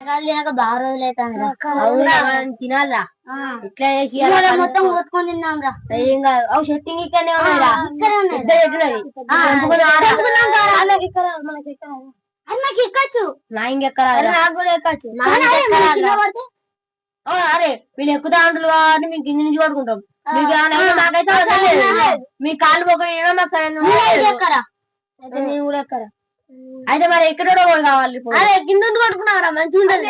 తినక బాగా రోజులు అవుతుంది తినాలా. ఇట్లా చేసి మొత్తం కొట్టుకొని తిన్నాం రా ఏం కాదు. అవు సెట్టింగ్ ఇక్కడనే ఉన్నాయిరా ఇక్కడే ఉన్నాయి. నాకు ఎక్కచ్చు? నా ఇంకెక్కరా నాకు కూడా ఎక్కచ్చు. అరే వీళ్ళు ఎక్కుతా అంటారు కాబట్టి మీకు కింది నుంచి కొట్టుకుంటాం మీకు లేదు. మీ కాళ్ళు పొక్కడం మాకు సరైన నేను కూడా ఎక్కరా? అయితే మరి ఎక్కడో కూడా కావాలి ఇప్పుడు. అరే కింద ఉండి కొట్టుకున్నారా మంచిగా ఉంటుంది.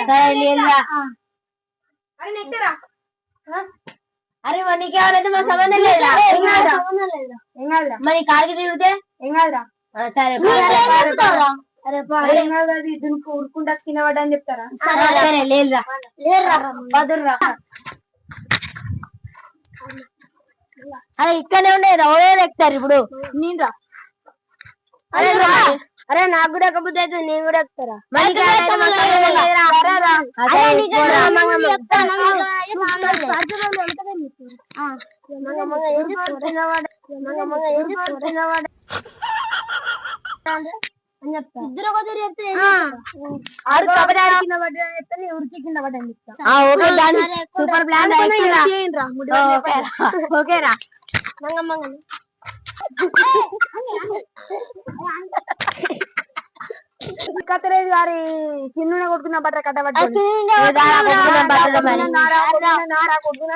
అరే మరి నీకేమైనా మా సంబంధం లేదా. మరి కాలికి తిరిగితే? ఏం కాదురా. సరే అరే కింద పడ్డా చెప్తారా. సరే లేదురా. అరే ఇక్కడనే ఉండే ఎవరెవరు ఎక్కుతారు ఇప్పుడు. అరే రా. అరే నాకు కూడా ఎక్కబుద్ధి అయితే నేను కూడా ఎక్కుతారా మంగమ్మ. ఇద్దరు చెప్తే? ఆడు కబడ్డీ పడ్డా ఉరికి కింద చెప్తా సూపర్ ప్లాన్ ఓకేరా ఓకేరా మంగ మంగ. కత్తరేది గారి కింద కొట్టుకున్న బట్ట కట్ట పట్టుకోండి ఏదారా కొట్టుకున్న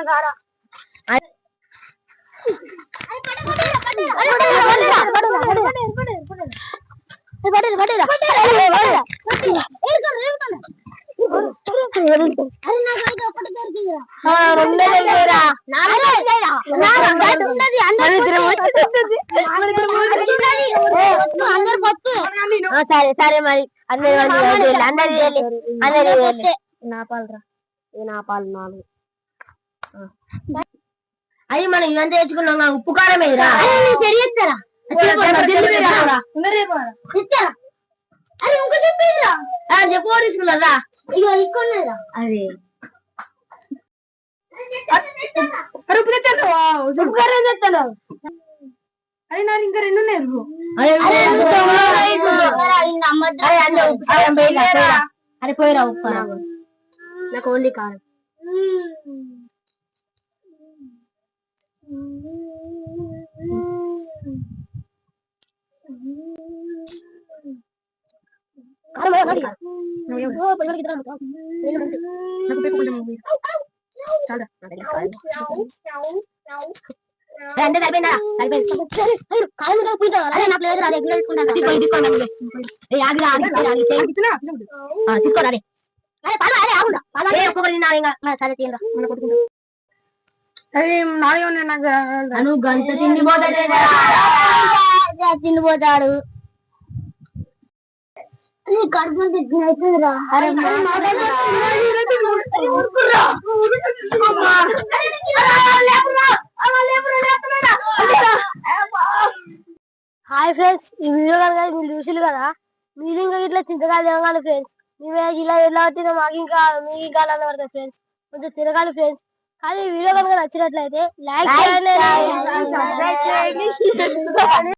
సరే సరే మరి. అందరి అందరి అందరి నా పాలరా నా పాలు నాలుగు. అది మనం ఇవంతా తెచ్చుకున్నాం ఉప్పు కారం తెలియద్దారా. ఇస్తారా అరే ఇంకో చెప్పేదిరా చెప్పు తీసుకున్నారా? ఇగో ఇక్కున్నదిరా అదే. ఉప్పు తెచ్చాను ఉప్పు కారం తెస్తాను అరే నా ఇంకా రెండు ఉన్నాయి అరే ఉప్పు కారం కారం అంటే సరిపోయిందా? నాకు లేదు అదే తీసుకోండి తీసుకోండి ఆగిరా ఆగి తీసుకోరా అరే అరే తిన్నా ఇంకా. సరే తినరా మన కొట్టుకుంటా. గంత తిండిపోతాడు. కడుపు అరే హాయ్ ఫ్రెండ్స్ ఈ వీడియో కనుక మీరు చూసిరు కదా? మీరు ఇంకా ఇట్లా చింతకాయలు తినగాలి ఫ్రెండ్స్ మేము ఇలా ఎలా వచ్చినా మాకు ఇంకా మీకు ఇంకా పడతాయి ఫ్రెండ్స్ కొంచెం తినగాలి ఫ్రెండ్స్ కానీ ఈ వీడియో కనుక నచ్చినట్లయితే లైక్ చేయండి.